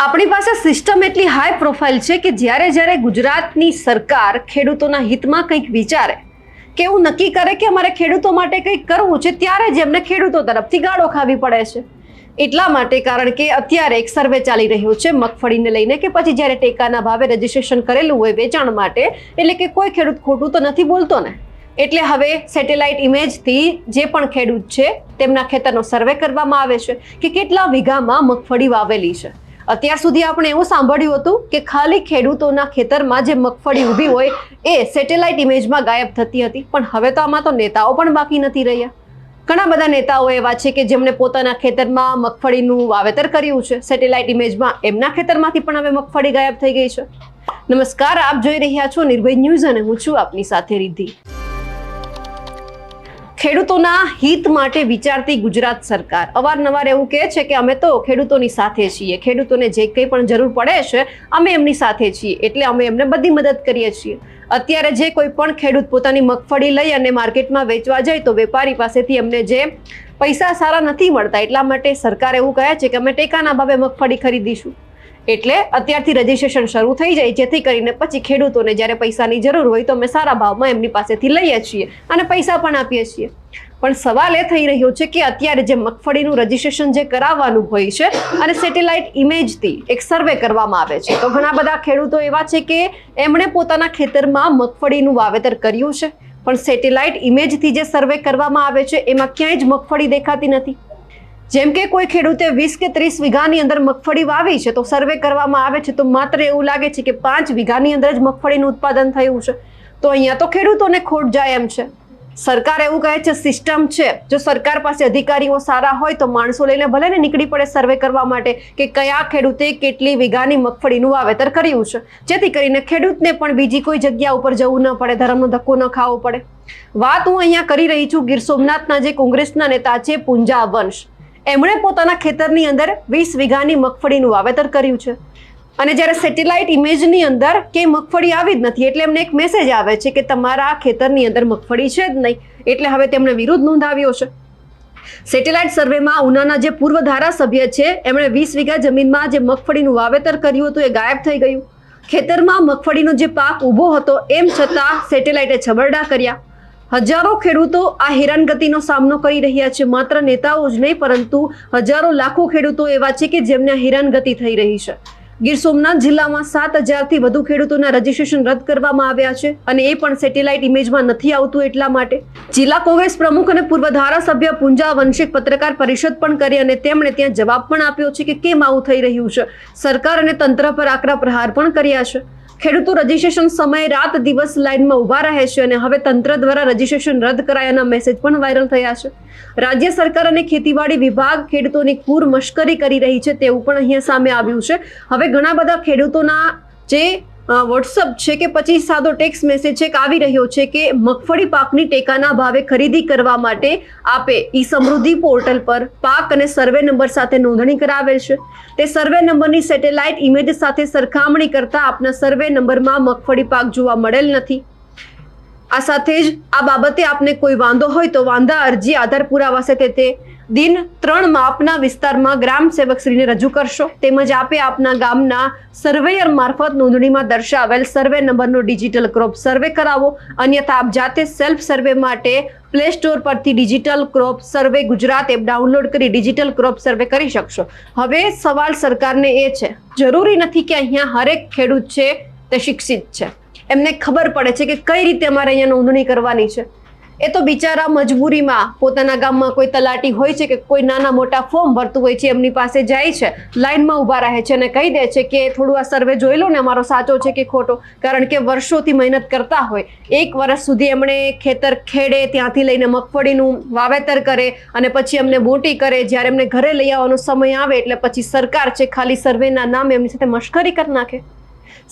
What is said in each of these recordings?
આપણી પાસે સિસ્ટમ એટલી હાઈ પ્રોફાઇલ છે કે જ્યારે જ્યારે ગુજરાતની સરકાર ખેડૂતોના હિતમાં કંઈક વિચારે, કે એવું નક્કી કરે કે અમારે ખેડૂતો માટે કંઈક કરવું છે, ત્યારે જ એમને ખેડૂતો તરફથી ગાળો ખાવી પડે છે. એટલા માટે કારણ કે અત્યારે એક સર્વે ચાલી રહ્યો છે મગફળીને લઈને કે પછી જ્યારે ટેકાના ભાવે રજીસ્ટ્રેશન કરેલું હોય વેચાણ માટે, એટલે કે કોઈ ખેડૂત ખોટું તો નથી બોલતો ને. એટલે હવે સેટેલાઇટ ઇમેજથી જે પણ ખેડૂત છે, તેમના ખેતરનો સર્વે કરવામાં આવે છે કે કેટલા વીઘામાં મગફળી વાવેલી છે. અત્યાર સુધી આપણે એવું સાંભળ્યું હતું કે ખાલી ખેડૂતોના ખેતરમાં જે મગફળી ઊભી હોય એ સેટેલાઇટ ઇમેજમાં ગાયબ થતી હતી, પણ હવે તો આમાં તો નેતાઓ પણ બાકી નથી રહ્યા. ઘણા બધા નેતાઓ એવા છે કે જેમણે પોતાના ખેતરમાં મગફળીનું વાવેતર કર્યું છે. સેટેલાઇટ ઇમેજમાં એમના ખેતરમાંથી પણ હવે મગફળી ગાયબ થઈ ગઈ છે. નમસ્કાર, આપ જોઈ રહ્યા છો નિર્ભય ન્યૂઝ અને હું છું આપની સાથે રિદ્ધિ. ખેડૂતોના હિત માટે વિચારતી ગુજરાત સરકાર. અવારનવાર એવું કહે છે કે અમે તો ખેડૂતોની સાથે છીએ. ખેડૂતોને જે કંઈ પણ જરૂર પડે છે, અમે એમની સાથે છીએ. એટલે અમે એમને બધી મદદ કરીએ છીએ. અત્યારે જે કોઈ પણ ખેડૂત પોતાની મગફળી લઈ અને માર્કેટમાં વેચવા જાય, તો વેપારી પાસેથી એમને જે પૈસા સારા નથી મળતા. એટલા માટે સરકાર એવું કહે છે કે અમે ટેકાના ભાવે મગફળી ખરીદીશું. એટલે અત્યારથી રજીસ્ટ્રેશન શરૂ થઈ જાય, જેથી કરીને પછી ખેડૂતોને જ્યારે પૈસાની જરૂર હોય તો અમે સારા ભાવમાં એમની પાસેથી લઈએ છીએ અને પૈસા પણ આપીએ છીએ. પણ સવાલ એ થઈ રહ્યો છે કે અત્યારે જે મગફળીનું રજીસ્ટ્રેશન જે કરાવવાનું હોય છે અને સેટેલાઇટ ઇમેજથી એક સર્વે કરવામાં આવે છે, તો ઘણા બધા ખેડૂતો એવા છે કે એમણે પોતાના ખેતરમાં મગફળીનું વાવેતર કર્યું છે, પણ સેટેલાઇટ ઇમેજથી જે સર્વે કરવામાં આવે છે, એમાં ક્યાંય જ મગફળી દેખાતી નથી. જેમ કે કોઈ ખેડૂતે વીસ કે ત્રીસ વીઘાની અંદર મગફળી વાવી છે, તો સર્વે કરવામાં આવે છે, તો માત્ર એવું લાગે છે કે પાંચ વીઘાની અંદર જ મગફળીનું ઉત્પાદન થયું છે. તો અહીંયા તો ખેડૂતોને ખોટ જાય એમ છે. સરકાર એવું કહે છે, સિસ્ટમ છે. જો સરકાર પાસે અધિકારીઓ સારા હોય, તો માણસો લઈને ભલે ને નીકળી પડે સર્વે કરવા માટે કે કયા ખેડૂતે કેટલી વીઘાની મગફળીનું વાવેતર કર્યું છે. જેથી કરીને ખેડૂતને પણ બીજી કોઈ જગ્યા ઉપર જવું ન પડે, ધર્મનો ધક્કો ન ખાવો પડે. વાત હું અહીંયા કરી રહી છું ગીર સોમનાથના જે કોંગ્રેસના નેતા છે, પુંજા વંશ. એમણે પોતાના ખેતરની અંદર વીસ વીઘાની મગફળીનું વાવેતર કર્યું છે. અને જ્યારે સેટેલાઇટ ઇમેજની અંદર કે મગફળી આવી જ નથી, એટલે એમને એક મેસેજ આવે છે કે તમારા ખેતરની અંદર મગફળી છે જ નહીં, એટલે હવે તેમણે વિરોધ નોંધાવ્યો છે. સેટેલાઇટ સર્વેમાં ઉનાના જે પૂર્વ ધારાસભ્ય છે, એમણે વીસ વીઘા જમીનમાં જે મગફળીનું વાવેતર કર્યું હતું એ ગાયબ થઈ ગયું. ખેતરમાં મગફળીનો જે પાક ઊભો હતો, એમ છતાં સેટેલાઇટે છબરડા કર્યા. હજારો ખેડૂતો આ હેરાનગતિનો સામનો કરી રહ્યા છે. માત્ર નેતાઓ જ નહીં, પરંતુ હજારો લાખો ખેડૂતો એવા છે કે જેમને હેરાનગતિ થઈ રહી છે. ગીર સોમનાથ જિલ્લામાં સાત હજારથી વધુ ખેડૂતોના રજીસ્ટ્રેશન રદ કરવામાં આવ્યા છે અને એ પણ સેટેલાઇટ ઇમેજમાં નથી આવતું એટલા માટે. જિલ્લા કોંગ્રેસ પ્રમુખ અને પૂર્વ ધારાસભ્ય પુંજા વંશિક પત્રકાર પરિષદ પણ કરી અને તેમણે ત્યાં જવાબ પણ આપ્યો છે કે કેમ આવું થઈ રહ્યું છે. સરકાર અને તંત્ર પર આકરા પ્રહાર પણ કર્યા છે. ખેડૂતો રજીસ્ટ્રેશન સમયે રાત દિવસ લાઇનમાં ઊભા રહે છે અને હવે તંત્ર દ્વારા રજીસ્ટ્રેશન રદ કરાયાના મેસેજ પણ વાયરલ થયા છે. રાજ્ય સરકાર અને ખેતીવાડી વિભાગ ખેડૂતોની પૂર મશ્કરી કરી રહી છે તેવું પણ અહીંયા સામે આવ્યું છે. હવે ઘણા બધા ખેડૂતોના જે વોટ્સઅપ છે કે પછી સાદો ટેક્સ મેસેજ છે આવી રહ્યો છે કે મગફળી પાકની ટેકાના ભાવે ખરીદી કરવા માટે આપે ઈ સમૃદ્ધિ પોર્ટલ પર પાક અને સર્વે નંબર સાથે નોંધણી કરાવેલ છે. તે સર્વે નંબરની સેટેલાઇટ ઇમેજ સાથે સરખામણી કરતા આપના સર્વે નંબરમાં મગફળી પાક જોવા મળેલ નથી. આ સાથે જ આ બાબતે આપને કોઈ વાંધો હોય તો વાંધા અરજી આધાર પુરાવા સાથે તે દિન ત્રણ માપના વિસ્તારમાં ગ્રામ સેવકશ્રીને રજૂ કરશો. તેમજ આપે આપના ગામના સર્વેયર મારફત નોંધણીમાં દર્શાવેલ સર્વે નંબરનો ડિજિટલ ક્રોપ સર્વે કરાવો. અન્યથા આપ જાતે સેલ્ફ સર્વે માટે પ્લે સ્ટોર પરથી digital crop survey Gujarat app download કરી ડિજિટલ ક્રોપ સર્વે કરી શકશો. હવે સવાલ સરકારને એ છે, જરૂરી નથી કે અહીંયા હરેક ખેડૂત છે તે શિક્ષિત છે. એમને ખબર પડે છે કે કઈ રીતે અમારે અહીંયા નોંધણી કરવાની છે. એ તો બિચારા મજબૂરીમાં પોતાના ગામમાં કોઈ તલાટી હોય છે કે કોઈ નાના મોટા ફોર્મ ભરતું હોય છે, એમની પાસે જાય છે લાઈનમાં ઊભા રહે છે અને કહી દે છે કે થોડું આ સર્વે જોઈ લો ને, અમારો સાચો છે કે ખોટો? કારણ કે વર્ષોથી મહેનત કરતા હોય. એક વર્ષ સુધી એમણે ખેતર ખેડે, ત્યાંથી લઈને મગફળીનું વાવેતર કરે અને પછી એમને મોટી કરે. જ્યારે એમને ઘરે લઈ આવવાનો સમય આવે એટલે પછી સરકાર છે, ખાલી સર્વેના નામે એમની સાથે મશ્કરી કરી નાખે.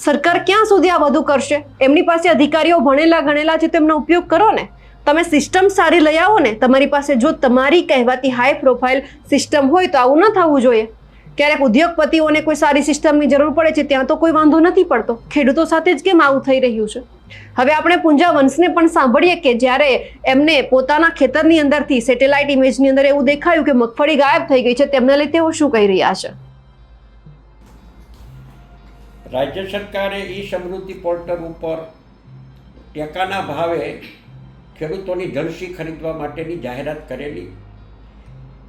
સરકાર ક્યાં સુધી આ બધું કરશે? એમની પાસે અધિકારીઓ ભણેલા ગણેલા છે, તો એમનો ઉપયોગ કરો ને. તમે સિસ્ટમ સારી લઈ આવો ને, તમારી પાસે જો તમારી કહેવાતી હાઈ પ્રોફાઇલ સિસ્ટમ હોય તો આવું ન થવું જોઈએ. ક્યારેક ઉદ્યોગપતિઓને કોઈ સારી સિસ્ટમની જરૂર પડે છે, ત્યાં તો કોઈ વાંધો નથી પડતો. ખેડૂતો સાથે જ કેમ આવું થઈ રહ્યું છે? હવે આપણે પૂંજા વંશને પણ સાંભળીએ કે જ્યારે એમને પોતાના ખેતરની અંદરથી સેટેલાઇટ ઇમેજની અંદર એવું દેખાયું કે મગફળી ગાયબ થઈ ગઈ છે, તેમને લઈ તેઓ શું કહી રહ્યા છે? રાજ્ય સરકારે ઈ સમૃદ્ધિ પોર્ટલ ઉપર ટેકાના ભાવે ખેડૂતોની જળસી ખરીદવા માટેની જાહેરાત કરેલી?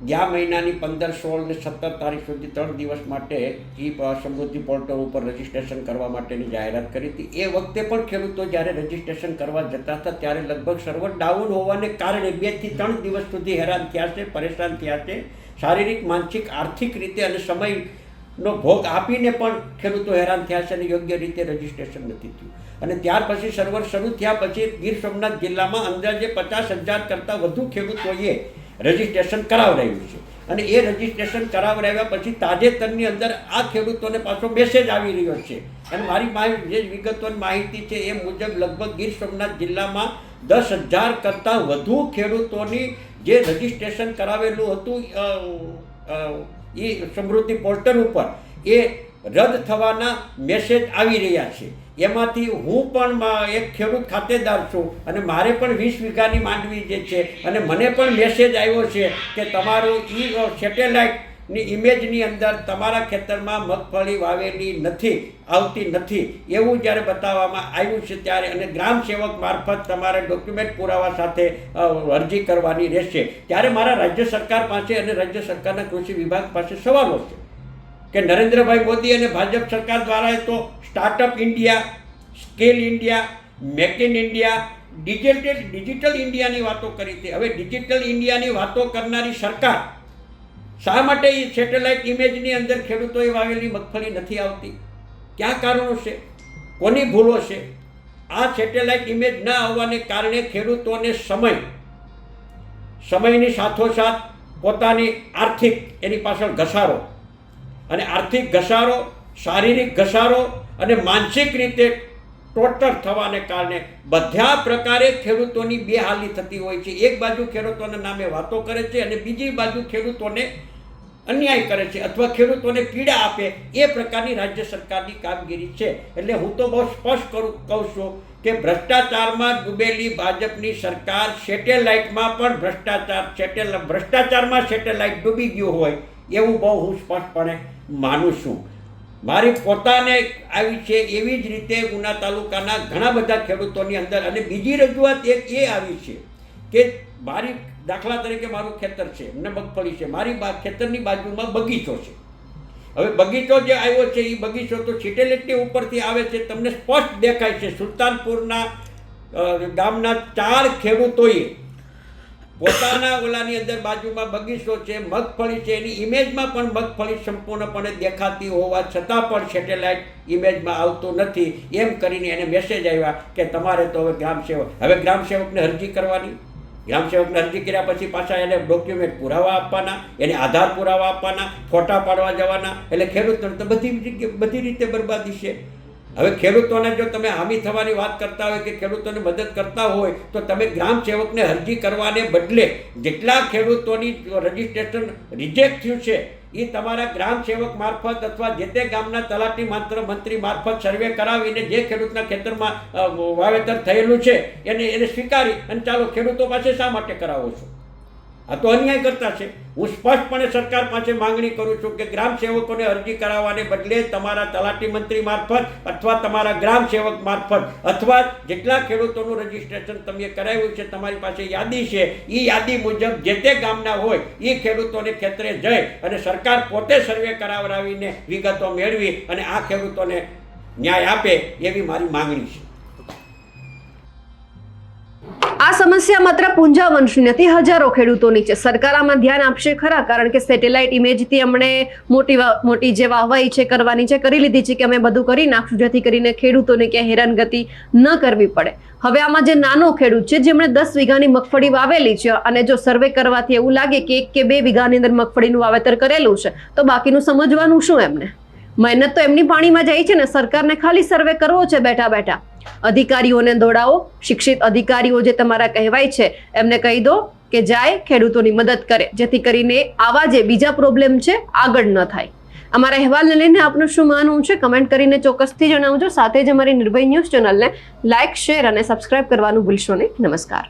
ગયા મહિનાની પંદર, સોળ ને સત્તર તારીખ સુધી ત્રણ દિવસ માટે ઈ સમૃદ્ધિ પોર્ટલ ઉપર રજીસ્ટ્રેશન કરવા માટેની જાહેરાત કરી હતી. એ વખતે પણ ખેડૂતો જ્યારે રજીસ્ટ્રેશન કરવા જતા હતા, ત્યારે લગભગ સર્વર ડાઉન હોવાને કારણે બેથી ત્રણ દિવસ સુધી હેરાન થયા છે, પરેશાન થયા છે. શારીરિક, માનસિક, આર્થિક રીતે અને સમયનો ભોગ આપીને પણ ખેડૂતો હેરાન થયા છે અને યોગ્ય રીતે રજીસ્ટ્રેશન નથી થયું. અને ત્યાર પછી સર્વર શરૂ થયા પછી ગીર સોમનાથ જિલ્લામાં અંદાજે પચાસ હજાર કરતાં વધુ ખેડૂતોએ રજીસ્ટ્રેશન કરાવડાવ્યું છે. અને એ રજીસ્ટ્રેશન કરાવડાવ્યા પછી તાજેતરની અંદર આ ખેડૂતોને પાછો મેસેજ આવી રહ્યો છે. અને મારી માહિતી જે વિગતોની માહિતી છે એ મુજબ લગભગ ગીર સોમનાથ જિલ્લામાં દસ હજાર કરતાં વધુ ખેડૂતોની જે રજીસ્ટ્રેશન કરાવેલું હતું એ સમૃદ્ધિ પોર્ટલ ઉપર એ રદ થવાના મેસેજ આવી રહ્યા છે. એમાંથી હું પણ એક ખેડૂત ખાતેદાર છું અને મારે પણ વીસ વીઘાની માંડવી જે છે અને મને પણ મેસેજ આવ્યો છે કે તમારું ઈ સેટેલાઇટની ઇમેજની અંદર તમારા ખેતરમાં મગફળી વાવેલી નથી, આવતી નથી. એવું જ્યારે બતાવવામાં આવ્યું છે ત્યારે અને ગ્રામ સેવક મારફત તમારે ડોક્યુમેન્ટ પુરાવા સાથે અરજી કરવાની રહેશે. ત્યારે મારા રાજ્ય સરકાર પાસે અને રાજ્ય સરકારના કૃષિ વિભાગ પાસે સવાલો છે કે નરેન્દ્રભાઈ મોદી અને ભાજપ સરકાર દ્વારા તો startup India scale India make in India digital digital ઇન્ડિયાની વાતો કરી હતી. હવે ડિજિટલ ઇન્ડિયાની વાતો કરનારી સરકાર શા માટે એ સેટેલાઇટ ઇમેજની અંદર ખેડૂતોએ વાવેલી મગફળી નથી આવતી? ક્યાં કારણો છે? કોની ભૂલો છે? આ સેટેલાઇટ ઇમેજ ન આવવાને કારણે ખેડૂતોને સમય, સમયની સાથોસાથ પોતાની આર્થિક એની પાછળ ઘસારો. અને આર્થિક ઘસારો, શારીરિક ઘસારો અને માનસિક રીતે ટોટર થવાને કારણે બધા પ્રકારે ખેડૂતોની બેહાલી થતી હોય છે. એક બાજુ ખેડૂતોના નામે વાતો કરે છે અને બીજી બાજુ ખેડૂતોને અન્યાય કરે છે અથવા ખેડૂતોને પીડા આપે એ પ્રકારની રાજ્ય સરકારની કામગીરી છે. એટલે હું તો બહુ સ્પષ્ટ કરું, કહું છું કે ભ્રષ્ટાચારમાં ડૂબેલી ભાજપની સરકાર સેટેલાઇટમાં પણ ભ્રષ્ટાચાર, સેટેલ ભ્રષ્ટાચારમાં સેટેલાઇટ ડૂબી ગયું હોય એવું બહુ હું સ્પષ્ટપણે માનું છું. મારી પોતાને આવી છે એવી જ રીતે ઉના તાલુકાના ઘણા બધા ખેડૂતોની અંદર અને બીજી રજૂઆત એક એ આવી છે કે મારી દાખલા તરીકે મારું ખેતર છે મને મગફળી છે. મારી ખેતરની બાજુમાં બગીચો છે. હવે બગીચો જે આવ્યો છે એ બગીચો તો સિટેલિટી ઉપરથી આવે છે. તમને સ્પષ્ટ દેખાય છે, સુલતાનપુરના ગામના ચાર ખેડૂતોએ પોતાના ઓલાની અંદર બાજુમાં બગીચો છે, મગફળી છે, એની ઇમેજમાં પણ મગફળી સંપૂર્ણપણે દેખાતી હોવા છતાં પણ સેટેલાઇટ ઇમેજમાં આવતું નથી. એમ કરીને એને મેસેજ આવ્યા કે તમારે તો હવે ગ્રામ સેવક હવે ગ્રામ સેવકને અરજી કરવાની. ગ્રામ સેવકને અરજી કર્યા પછી પાછા એને ડોક્યુમેન્ટ પુરાવા આપવાના, એને આધાર પુરાવા આપવાના, ફોટા પાડવા જવાના. એટલે ખેડૂતોને તો બધી બધી રીતે બરબાદી છે. હવે ખેડૂતોને જો તમે હામી થવાની વાત કરતા હોય કે ખેડૂતોને મદદ કરતા હોય, તો તમે ગ્રામ સેવકને અરજી કરવાને બદલે જેટલા ખેડૂતોની રજીસ્ટ્રેશન રિજેક્ટ થયું છે, એ તમારા ગ્રામ સેવક મારફત અથવા જે તે ગામના તલાટી માત્ર મંત્રી મારફત સર્વે કરાવીને જે ખેડૂતના ખેતરમાં વાવેતર થયેલું છે, એને એને સ્વીકારી અને ચાલો ખેડૂતો પાસે શા માટે કરાવો છો? આ તો અન્યાય કરતા છે. હું સ્પષ્ટપણે સરકાર પાસે માંગણી કરું છું કે ગ્રામ સેવકોને અરજી કરાવવાને બદલે તમારા તલાટી મંત્રી મારફત અથવા તમારા ગ્રામ સેવક મારફત અથવા જેટલા ખેડૂતોનું રજીસ્ટ્રેશન તમે કરાવ્યું છે, તમારી પાસે યાદી છે. એ યાદી મુજબ જે તે ગામના હોય એ ખેડૂતોને ખેતરે જઈ અને સરકાર પોતે સર્વે કરાવડાવીને વિગતો મેળવી અને આ ખેડૂતોને ન્યાય આપે એવી મારી માંગણી છે. આ સમસ્યા માત્ર પૂંજા વંશની નથી હજારો ખેડૂતોની છે. સરકાર આમાં ધ્યાન આપશે ખરા, કારણ કે સેટેલાઇટ ઇમેજથી અમને મોટી મોટી જે વાહવાઈ છે કરવાની છે, કરી લીધી છે કે અમે બધું કરી નાખશું, જેથી કરીને ખેડૂતોને ક્યાંય હેરાનગતિ ન કરવી પડે. હવે આમાં જે નાનો ખેડૂત છે, જેમણે દસ વીઘાની મગફળી વાવેલી છે, અને જો સર્વે કરવાથી એવું લાગે કે એક કે બે વીઘાની અંદર મગફળીનું વાવેતર કરેલું છે, તો બાકીનું સમજવાનું શું એમને? મહેનત તો એમની પાણીમાં જાય છે ને, સરકારને ખાલી સર્વે કરવો છે બેઠા બેઠા. અધિકારીઓને દોડાવો. શિક્ષિત અધિકારીઓ જે તમારા કહેવાય છે, એમને કહી દો કે જાય, ખેડૂતોની મદદ કરે. જેથી કરીને આવા જે બીજા પ્રોબ્લેમ છે, આગળ ન થાય. અમારા અહેવાલને લઈને આપનું શું માનવું છે? કમેન્ટ કરીને ચોક્કસથી જણાવજો. સાથે જ અમારી નિર્ભય ન્યૂઝ ચેનલને લાઇક શેર અને સબસ્ક્રાઇબ કરવાનું ભૂલશો નહીં. નમસ્કાર.